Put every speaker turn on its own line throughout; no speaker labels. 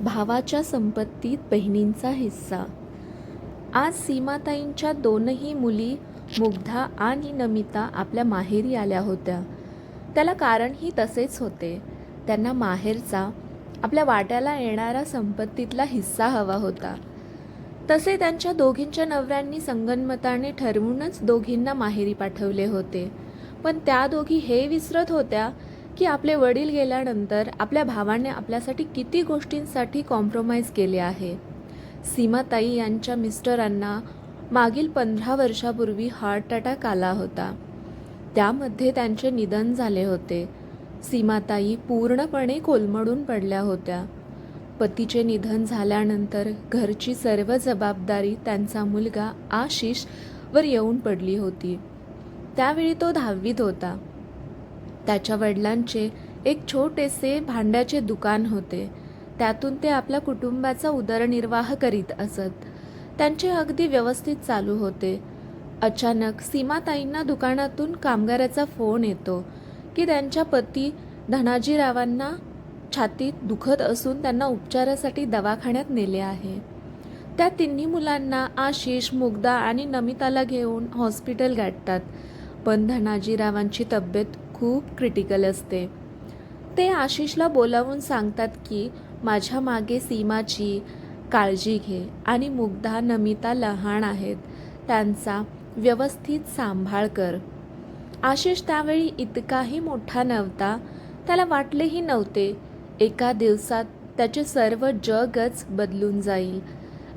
भावाच्या संपत्तीत बहिणींचा हिस्सा. आज सीमाताईंच्या दोनही मुली मुग्धा आणि नमिता आपल्या माहेरी आल्या होत्या. त्याला कारणही तसेच होते. त्यांना माहेरचा आपल्या वाट्याला येणारा संपत्तीतला हिस्सा हवा होता. तसे त्यांच्या दोघींच्या नवऱ्यांनी संगनमताने ठरवूनच दोघींना माहेरी पाठवले होते. पण त्या दोघी हे विसरत होत्या की आपले वडील गेल्यानंतर आपल्या भावाने आपल्यासाठी किती गोष्टींसाठी कॉम्प्रोमाइज केले आहे? सीमाताई यांच्या मिस्टरांना मागील पंधरा वर्षापूर्वी हार्ट अटॅक आला होता. त्यामध्ये त्यांचे निधन झाले होते. सीमाताई पूर्णपणे कोलमडून पडल्या होत्या. पतीचे निधन झाल्यानंतर घरची सर्व जबाबदारी त्यांचा मुलगा आशिष वर येऊन पडली होती. त्यावेळी तो दहावीत होता. त्याच्या वडिलांचे एक छोटेसे भांड्याचे दुकान होते. त्यातून ते आपल्या कुटुंबाचा उदरनिर्वाह करीत असत. त्यांचे अगदी व्यवस्थित चालू होते. अचानक सीमाताईंना दुकानातून कामगाराचा फोन येतो की त्यांच्या पती धनाजीरावांना छातीत दुखत असून त्यांना उपचारासाठी दवाखान्यात नेले आहे. त्या तिन्ही मुलांना आशिष मुग्धा आणि नमिताला घेऊन हॉस्पिटल गाठतात. पण धनाजीरावांची तब्येत खूप क्रिटिकल असते. ते आशिषला बोलावून सांगतात की माझ्या मागे सीमाची काळजी घे आणि मुग्धा नमिता लहान आहेत. त्यांचा व्यवस्थित सांभाळ कर. आशिष त्यावेळी इतकाही मोठा नव्हता. त्याला वाटलेही नव्हते एका दिवसात त्याचे सर्व जगच बदलून जाईल.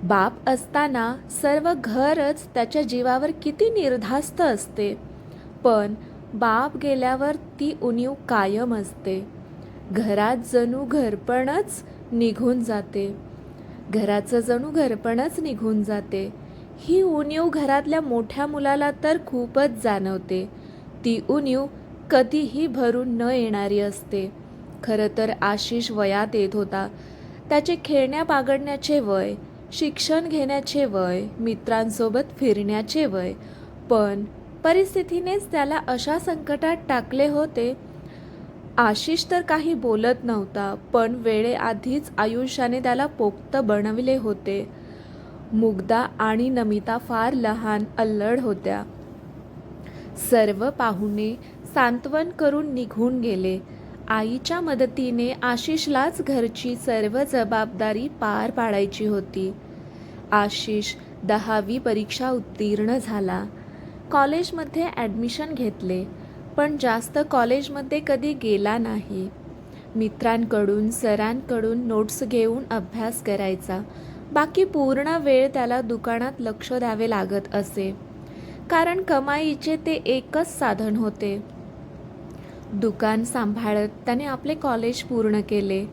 बाप असताना सर्व घरच त्याच्या जीवावर किती निर्धास्त असते. पण बाप गेल्यावर ती उणीव कायम असते. घरात जणू घरपणच निघून जाते. घराचं जणू घरपणच निघून जाते. ही उणीव घरातल्या मोठ्या मुलाला तर खूपच जाणवते. ती उणीव कधीही भरून न येणारी असते. खरं तर आशिष वयात येत होता. त्याचे खेळण्या बागडण्याचे वय शिक्षण घेण्याचे वय मित्रांसोबत फिरण्याचे वय पण परिस्थितीनेच त्याला अशा संकटात टाकले होते. आशिष तर काही बोलत नव्हता पण वेळेआधीच आयुष्याने त्याला पोक्त बनविले होते. मुग्धा आणि नमिता फार लहान अल्लड होत्या. सर्व पाहुणे सांत्वन करून निघून गेले. आईच्या मदतीने आशिषलाच घरची सर्व जबाबदारी पार पाडायची होती. आशिष दहावी परीक्षा उत्तीर्ण झाला. कॉलेजमध्ये ॲडमिशन घेतले पण जास्त कॉलेजमध्ये कधी गेला नाही. मित्रांकडून सरांकडून नोट्स घेऊन अभ्यास करायचा. बाकी पूर्ण वेळ त्याला दुकानात लक्ष द्यावे लागत असे. कारण कमाईचे ते एकच साधन होते. दुकान सांभाळत त्याने आपले कॉलेज पूर्ण केले.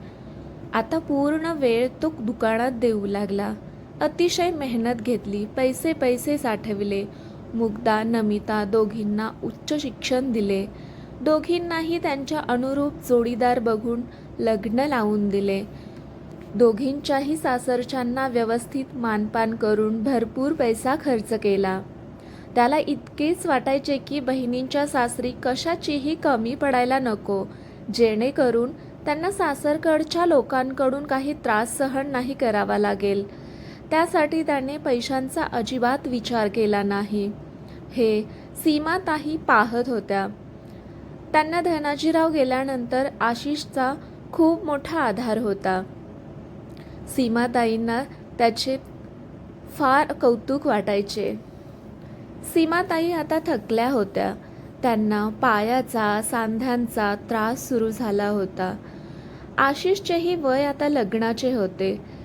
आता पूर्ण वेळ तो दुकानात देऊ लागला. अतिशय मेहनत घेतली पैसे पैसे साठविले. मुग्धा नमिता दोघींना उच्च शिक्षण दिले. दोघींनाही त्यांच्या अनुरूप जोडीदार बघून लग्न लावून दिले. दोघींच्याही सासरच्यांना व्यवस्थित मानपान करून भरपूर पैसा खर्च केला. त्याला इतकेच वाटायचे की बहिणींच्या सासरी कशाचीही कमी पडायला नको जेणेकरून त्यांना सासरकडच्या लोकांकडून काही त्रास सहन नाही करावा लागेल. त्यासाठी त्याने पैशांचा अजिबात विचार केला नाही. हे सीमाताही पाहत होत्या. त्यांना धनाजीराव गेल्यानंतर आशिषचा खूप मोठा आधार होता. सीमाताईंना त्याचे फार कौतुक वाटायचे. सीमाताई आता थकल्या होत्या. त्यांना पायाचा सांध्यांचा त्रास सुरू झाला होता. आशिषचेही वय आता लग्नाचे होते.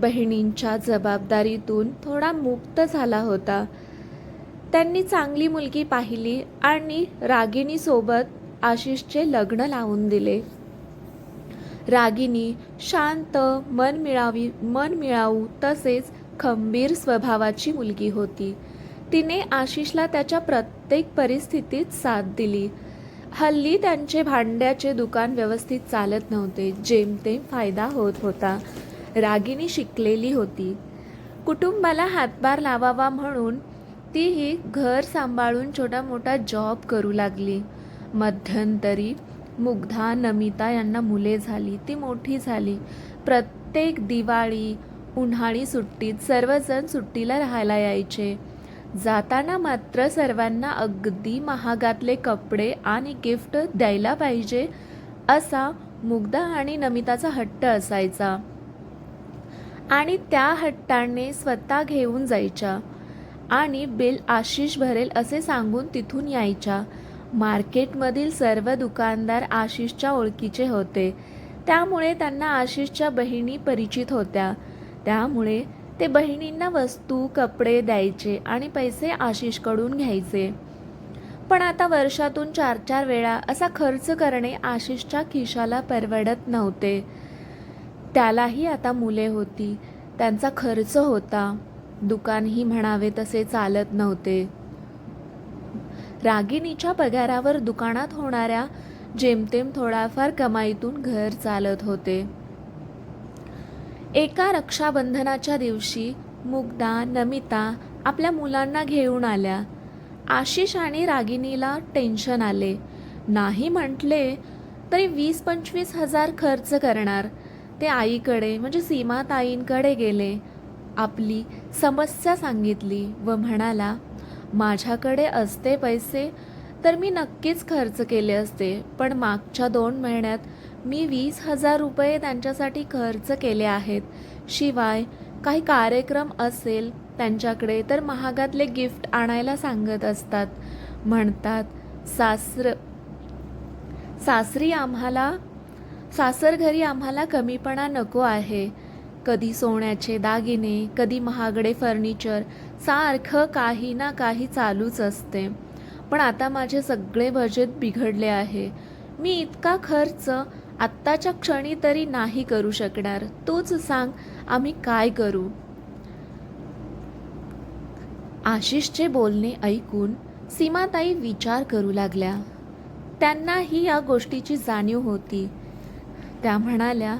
बहिणींच्या जबाबदारीतून थोडा मुक्त झाला होता. त्यांनी चांगली मुलगी पाहिली आणि रागिणीसोबत आशिषचे लग्न लावून दिले. रागिनी शांत मन मिळावी मन मिळावू तसेच खंबीर स्वभावाची मुलगी होती. तिने आशिषला त्याच्या प्रत्येक परिस्थितीत साथ दिली. हल्ली त्यांचे भांड्याचे दुकान व्यवस्थित चालत नव्हते जेमतेम फायदा होत होता. रागिनी शिकलेली होती. कुटुंबाला हातभार लावावा म्हणून तीही घर सांभाळून छोटा मोठा जॉब करू लागली. मध्यंतरी मुग्धा नमिता यांना मुले झाली ती मोठी झाली. प्रत्येक प्रत्येक दिवाळी उन्हाळी सुट्टीत सर्वजण सुट्टीला राहायला यायचे. जाताना मात्र सर्वांना अगदी महागातले कपडे आणि गिफ्ट द्यायला पाहिजे असा मुग्धा आणि नमिताचा हट्ट असायचा. आणि त्या हट्टाने स्वतः घेऊन जायच्या. आणि बिल आशिष भरेल असे सांगून तिथून यायच्या. मार्केटमधील सर्व दुकानदार आशिषच्या ओळखीचे होते. त्यामुळे त्यांना आशिषच्या बहिणी परिचित होत्या. त्यामुळे ते बहिणींना वस्तू कपडे द्यायचे आणि पैसे आशिषकडून घ्यायचे. पण आता वर्षातून चार चार वेळा असा खर्च करणे आशिषच्या खिशाला परवडत नव्हते. त्यालाही आता मुले होती. त्यांचा खर्च होता. दुकानही म्हणावे तसे चालत नव्हते. रागिणीच्या पगारावर दुकानात होणाऱ्या जेमतेम थोडाफार कमाईतून घर चालत होते. एका रक्षाबंधनाच्या दिवशी मुग्धा नमिता आपल्या मुलांना घेऊन आल्या. आशिष आणि रागिणीला टेन्शन आले. नाही म्हटले तरी वीस पंचवीस हजार खर्च करणार. ते आईकडे म्हणजे सीमाताईंकडे गेले. आपली समस्या सांगितली व म्हणाला माझ्याकडे असते पैसे तर मी नक्कीच खर्च केले असते पण मागच्या दोन महिन्यात मी वीस हजार रुपये त्यांच्यासाठी खर्च केले आहेत. शिवाय काही कार्यक्रम असेल त्यांच्याकडे तर महागातले गिफ्ट आणायला सांगत असतात. म्हणतात सासर सासरी आम्हाला सासर घरी आम्हाला कमीपणा नको आहे. कधी सोन्याचे दागिने कधी महागडे फर्निचर सारखं काही ना काही चालूच असते. पण आता माझे सगळे बजेट बिघडले आहे. मी इतका खर्च आत्ताच्या क्षणी तरी नाही करू शकणार. तूच सांग आम्ही काय करू? आशिषचे बोलणे ऐकून सीमाताई विचार करू लागल्या. त्यांनाही या गोष्टीची जाणीव होती. त्या म्हणाल्या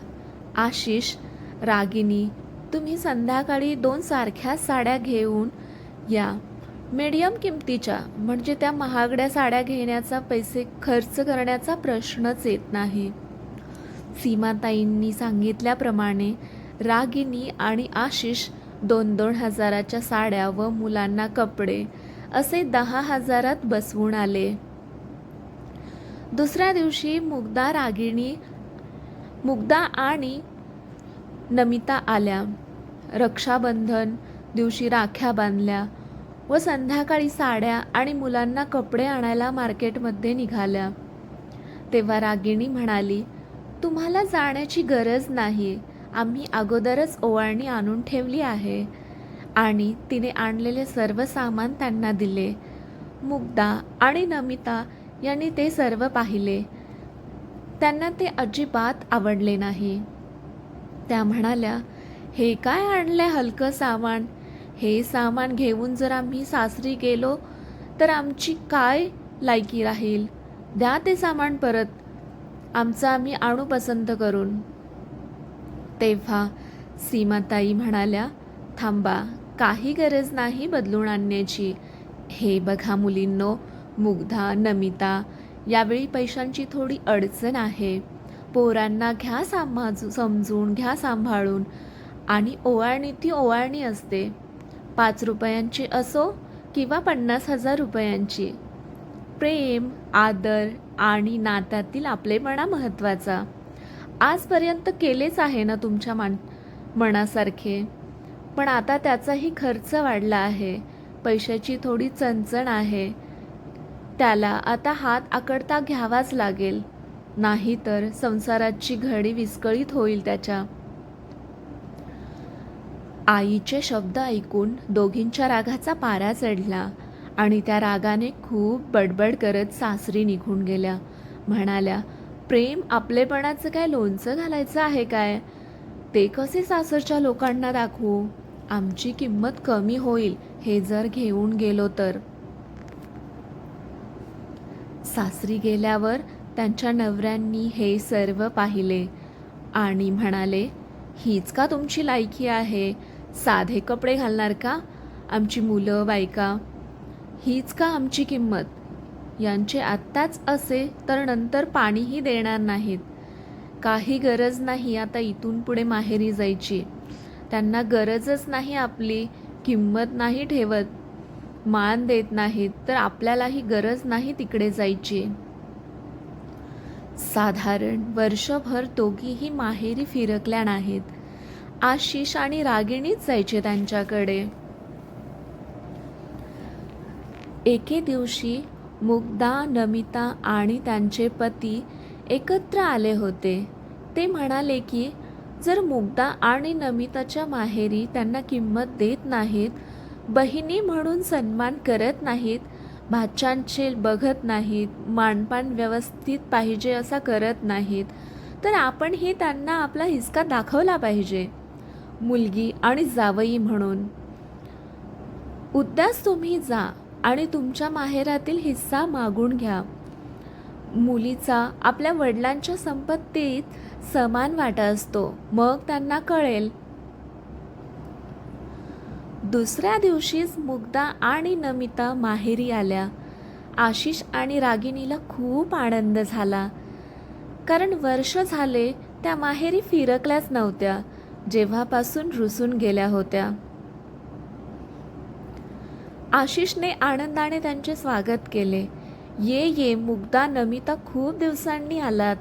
आशिष रागिनी तुम्ही संध्याकाळी दोन सारख्या साड्या घेऊन या. मीडियम किमतीच्या म्हणजे त्या महागड्या साड्या घेण्याचा पैसे खर्च करण्याचा प्रश्नच येत नाही. सीमाताईंनी सांगितल्याप्रमाणे रागिनी आणि आशिष दोन दोन हजाराच्या साड्या व मुलांना कपडे असे दहा हजारात बसवून आले. दुसऱ्या दिवशी मुग्धा रागिणी मुग्धा आणि नमिता आल्या. रक्षाबंधन दिवशी राख्या बांधल्या व संध्याकाळी साड्या आणि मुलांना कपडे आणायला मार्केटमध्ये निघाल्या. तेव्हा रागिणी म्हणाली तुम्हाला जाण्याची गरज नाही. आम्ही अगोदरच ओवाळणी आणून ठेवली आहे. आणि तिने आणलेले सर्व सामान त्यांना दिले. मुग्धा आणि नमिता यांनी ते सर्व पाहिले. त्यांना ते अजिबात आवडले नाही. त्या म्हणाल्या हे काय आणलंय हलकं सामान? हे सामान घेऊन जर आम्ही सासरी गेलो तर आमची काय लायकी राहील? द्या ते सामान परत. आमचं आम्ही आणू पसंत करून. तेव्हा सीमाताई म्हणाल्या थांबा काही गरज नाही बदलून आणण्याची. हे बघा मुलींनो मुग्धा नमिता यावेळी पैशांची थोडी अडचण आहे. पोरांना घ्या सांभाजू समजून घ्या सांभाळून. आणि ओवाळणी ती ओवाळणी असते. पाच रुपयांची असो किंवा पन्नास हजार रुपयांची. प्रेम आदर आणि नात्यातील आपलेपणा महत्त्वाचा. आजपर्यंत केलेच आहे ना तुमच्या मान मनासारखे? पण आता त्याचाही खर्च वाढला आहे. पैशाची थोडी चणचण आहे. त्याला आता हात आकडता घ्यावाच लागेल. नाहीतर संसाराची घडी विस्कळीत होईल त्याच्या. आईचे शब्द ऐकून दोघींच्या रागाचा पारा चढला आणि त्या रागाने खूप बडबड करत सासरी निघून गेल्या. म्हणाल्या प्रेम आपलेपणाचं काय लोणचं घालायचं आहे काय? ते कसे सासरच्या लोकांना दाखवू? आमची किंमत कमी होईल हे जर घेऊन गेलो तर. सासरी गेल्यावर त्यांच्या नवऱ्यांनी हे सर्व पाहिले आणि म्हणाले हीच का तुमची लायकी आहे? साधे कपडे घालणार का? आमची मुलं बायका? हीच का आमची किंमत? यांचे आत्ताच असे तर नंतर पाणीही देणार नाहीत. काही गरज नाही आता इथून पुढे माहेरी जायची. त्यांना गरजच नाही आपली किंमत नाही ठेवत. मान देत नाहीत तर आपल्यालाही गरज नाही तिकडे जायची. साधारण वर्षभर दोघीही माहेरी फिरकल्या नाहीत. आशिष आणि रागिणीच जायचे त्यांच्याकडे. एके दिवशी मुग्धा नमिता आणि त्यांचे पती एकत्र आले होते. ते म्हणाले की जर मुग्धा आणि नमिताच्या माहेरी त्यांना किंमत देत नाहीत बहिणी म्हणून सन्मान करत नाहीत भाच्यांचे बघत नाहीत मानपान व्यवस्थित पाहिजे असा करत नाहीत तर आपणही त्यांना आपला हिसका दाखवला पाहिजे मुलगी आणि जावई म्हणून. उद्याच तुम्ही जा आणि तुमच्या माहेरातील हिस्सा मागून घ्या. मुलीचा आपल्या वडिलांच्या संपत्तीत समान वाटा असतो मग त्यांना कळेल दुसऱ्या दिवशीच मुग्धा आणि नमिता माहेरी आल्या. आशिष आणि रागिणीला खूप आनंद झाला. कारण वर्ष झाले त्या माहेरी फिरकल्याच नव्हत्या जेव्हापासून रुसून गेल्या होत्या. आशिषने आनंदाने त्यांचे स्वागत केले. ये ये मुग्धा नमिता खूप दिवसांनी आलात.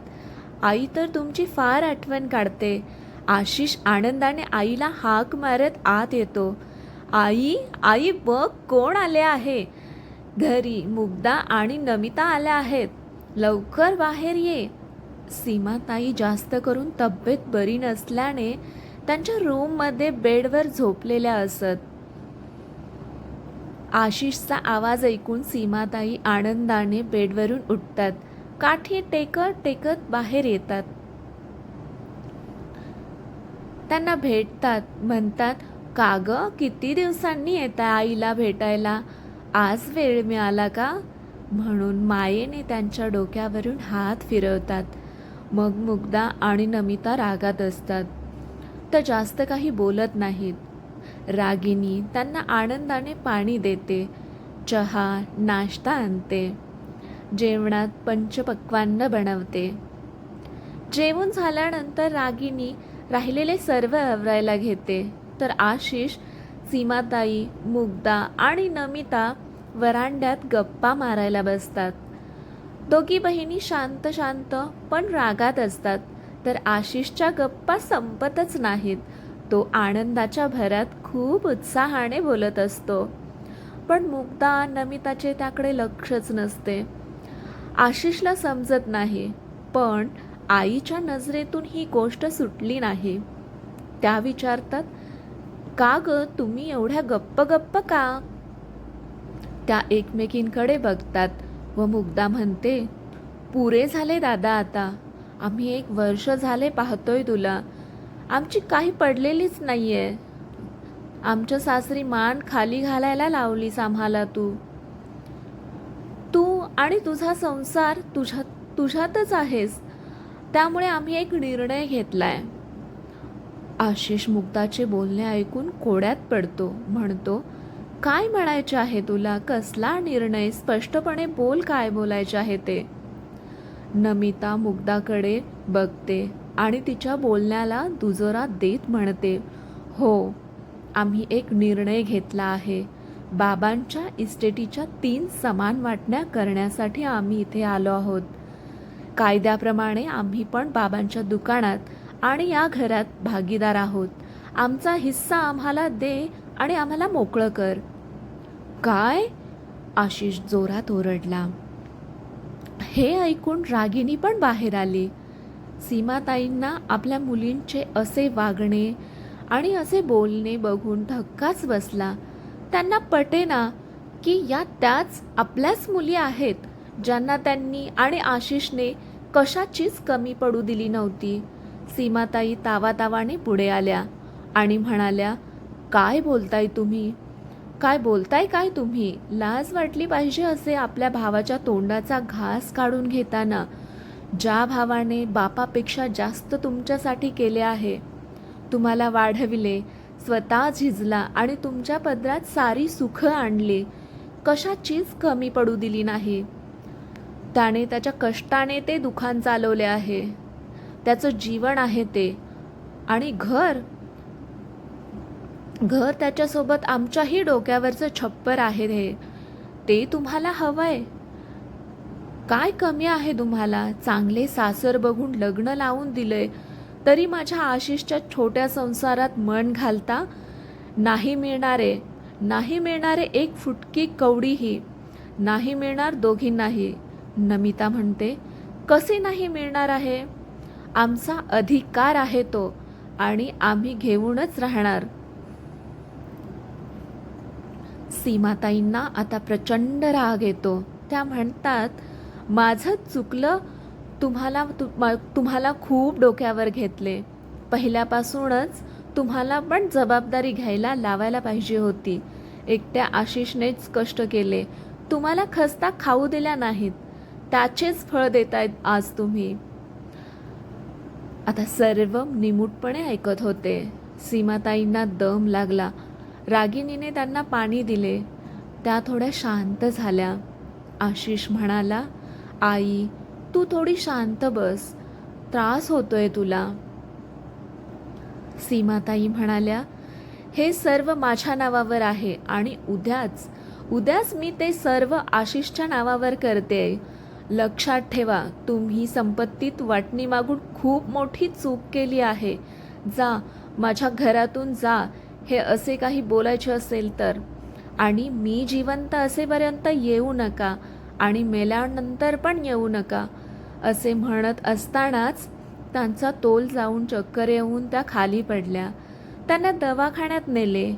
आई तर तुमची फार आठवण काढते. आशिष आनंदाने आईला हाक मारत आत येतो. आई आई बघ कोण आले आहे. घरी मुग्धा आणि नमिता आल्या आहेत. लवकर बाहेर ये. सीमाताई जास्त करून तब्येत बरी नसल्याने त्यांच्या रूममध्ये बेडवर झोपलेल्या असत. आशिषचा आवाज ऐकून सीमाताई आनंदाने बेडवरून उठतात. काठी टेकत टेकत बाहेर येतात. त्यांना भेटतात म्हणतात का ग? किती दिवसांनी येत आईला भेटायला? आज वेळ मिळाला का? म्हणून मायेने त्यांच्या डोक्यावरून हात फिरवतात. मग मुग्धा आणि नमिता रागात असतात. तर जास्त काही बोलत नाहीत. रागिनी त्यांना आनंदाने पाणी देते. चहा नाश्ता आणते. जेवणात पंचपक्वान्न बनवते. जेवण झाल्यानंतर रागिनी राहिलेले सर्व आवरायला घेते. तर आशिष सीमाताई मुग्धा आणि नमिता वरांड्यात गप्पा मारायला बसतात. दोघी बहिणी शांत शांत पण रागात असतात. तर आशिषच्या गप्पा संपतच नाहीत. तो आनंदाच्या भरात खूप उत्साहाने बोलत असतो. पण मुग्धा नमिताचे त्याकडे लक्षच नसते. आशिषला समजत नाही पण आईच्या नजरेतून ही गोष्ट सुटली नाही. त्या विचारतात का ग तुम्ही एवढ्या गप्प गप्प का? त्या एकमेकींकडे बघतात व मुग्धा म्हणते पुरे झाले दादा आता. आम्ही एक वर्ष झाले पाहतोय तुला. आमची काही पडलेलीच नाही आहे आमच्या सासरी मान खाली घालायला लावलीस आम्हाला तू. तू आणि तुझा संसार तुझ्या तुझ्यातच आहेस. त्यामुळे आम्ही एक निर्णय घेतला आहे आशिष मुक्ताचे बोलणे ऐकून कोड्यात पडतो म्हणतो काय म्हणायचे आहे तुला? कसला निर्णय? स्पष्टपणे बोल काय बोलायचे आहे ते. नमिता मुग्धाकडे बघते आणि तिच्या बोलण्याला दुजोरा देत म्हणते हो आम्ही एक निर्णय घेतला आहे. बाबांच्या इस्टेटीच्या तीन समान वाटण्या करण्यासाठी आम्ही इथे आलो आहोत. कायद्याप्रमाणे आम्ही पण बाबांच्या दुकानात आणि या घरात भागीदार आहोत. आमचा हिस्सा आम्हाला दे आणि आम्हाला मोकळं कर. काय? आशिष जोरात ओरडला. हे ऐकून रागिनी पण बाहेर आली. सीमाताईंना आपल्या मुलींचे असे वागणे आणि असे बोलणे बघून धक्काच बसला. त्यांना पटेना की या त्याच आपल्याच मुली आहेत ज्यांना त्यांनी आणि आशिषने कशाचीच कमी पडू दिली नव्हती. सीमाताई तावातावाने पुढे आल्या आणि म्हणाल्या काय बोलताय तुम्ही? काय बोलताय काय तुम्ही? लाज वाटली पाहिजे असे आपल्या भावाच्या तोंडाचा घास काढून घेताना. ज्या भावाने बापापेक्षा जास्त तुमच्यासाठी केले आहे. तुम्हाला वाढविले स्वतः झिजला आणि तुमच्या पदरात सारी सुखं आणली. कशाचीच कमी पडू दिली नाही. त्याने त्याच्या कष्टाने ते दुकान चालवले आहे. त्याचं जीवन आहे ते. आणि घर घर त्याच्यासोबत आमच्याही डोक्यावरचं छप्पर आहे हे. ते तुम्हाला हवंय. काय कमी आहे तुम्हाला? चांगले सासर बघून लग्न लावून दिलंय तरी माझ्या आशिषच्या छोट्या संसारात मन घालता नाही मिळणारे. नाही मिळणारे एक फुटकी कवडीही. नाही मिळणार दोघींनाही. नमिता म्हणते कसे नाही मिळणार आहे? आमचा अधिकार आहे तो आणि आम्ही घेऊनच राहणार. सीमाताईंना आता प्रचंड राग येतो. त्या म्हणतात माझं चुकलं तुम्हाला तु तुम्हाला खूप डोक्यावर घेतले. पहिल्यापासूनच तुम्हाला पण जबाबदारी घ्यायला लावायला पाहिजे होती. एकट्या आशिषनेच कष्ट केले. तुम्हाला खस्ता खाऊ दिल्या नाहीत. त्याचेच फळ देतायत आज तुम्ही. आता सर्व निमूटपणे ऐकत होते. सीमाताईंना दम लागला. रागिनीने त्यांना पाणी दिले. त्या थोड्या शांत झाल्या. आशिष म्हणाला आई तू थोडी शांत बस. त्रास होतोय तुला. सीमाताई म्हणाल्या हे सर्व माझ्या नावावर आहे आणि उद्याच उद्याच मी ते सर्व आशिषच्या नावावर करते. लक्षात ठेवा तुम्ही संपत्तीत वाटणी मागून खूप मोठी चूक केली आहे. जा माझ्या घरातून जा हे असे काही बोलायचे असेल तर. आणि मी जिवंत असेपर्यंत येऊ नका आणि मेल्यानंतर पण येऊ नका असे म्हणत असतानाच त्यांचा तोल जाऊन चक्कर येऊन त्या खाली पडल्या. त्यांना दवाखान्यात नेले.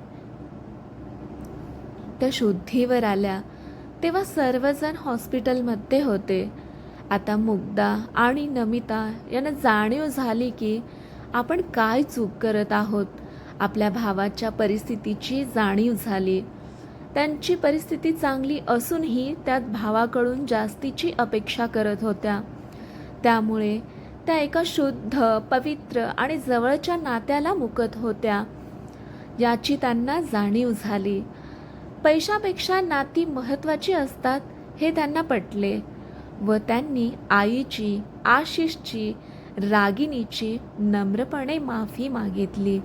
त्या शुद्धीवर आल्या. तेव्हा सर्वजण हॉस्पिटलमध्ये होते. आता मुग्धा आणि नमिता यांना जाणीव झाली की आपण काय चूक करत आहोत. आपल्या भावाच्या परिस्थितीची जाणीव झाली. त्यांची परिस्थिती चांगली असूनही त्यात भावाकडून जास्तीची अपेक्षा करत होत्या. त्यामुळे त्या एका शुद्ध पवित्र आणि जवळच्या नात्याला मुकत होत्या. याची त्यांना जाणीव झाली. पैशापेक्षा नाती महत्त्वाची असतात हे त्यांना पटले व त्यांनी आईची आशिषची रागिनीची नम्रपणे माफी मागितली.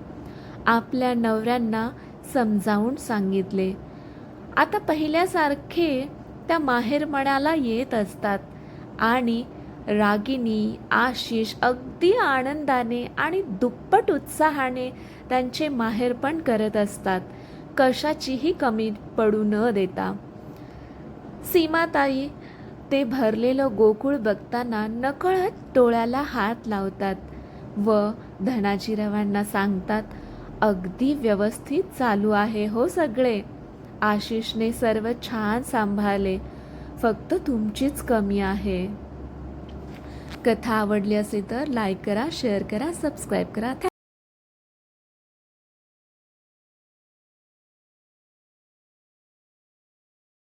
आपल्या नवऱ्यांना समजावून सांगितले. आता पहिल्यासारखे त्या माहेरमण्याला येत असतात आणि रागिनी आशिष अगदी आनंदाने आणि दुप्पट उत्साहाने त्यांचे माहेरपण करत असतात. कशाचीही कमी पडू न देता. सीमाताई ते भरलेलं गोकुळ बघताना नकळत डोळ्याला हात लावतात व धनाजीरावांना सांगतात अगदी व्यवस्थित चालू आहे हो सगळे. आशिषने सर्व छान सांभाळले. फक्त तुमचीच कमी आहे. कथा आवडली असेल तर लाईक करा शेअर करा सबस्क्राईब करा.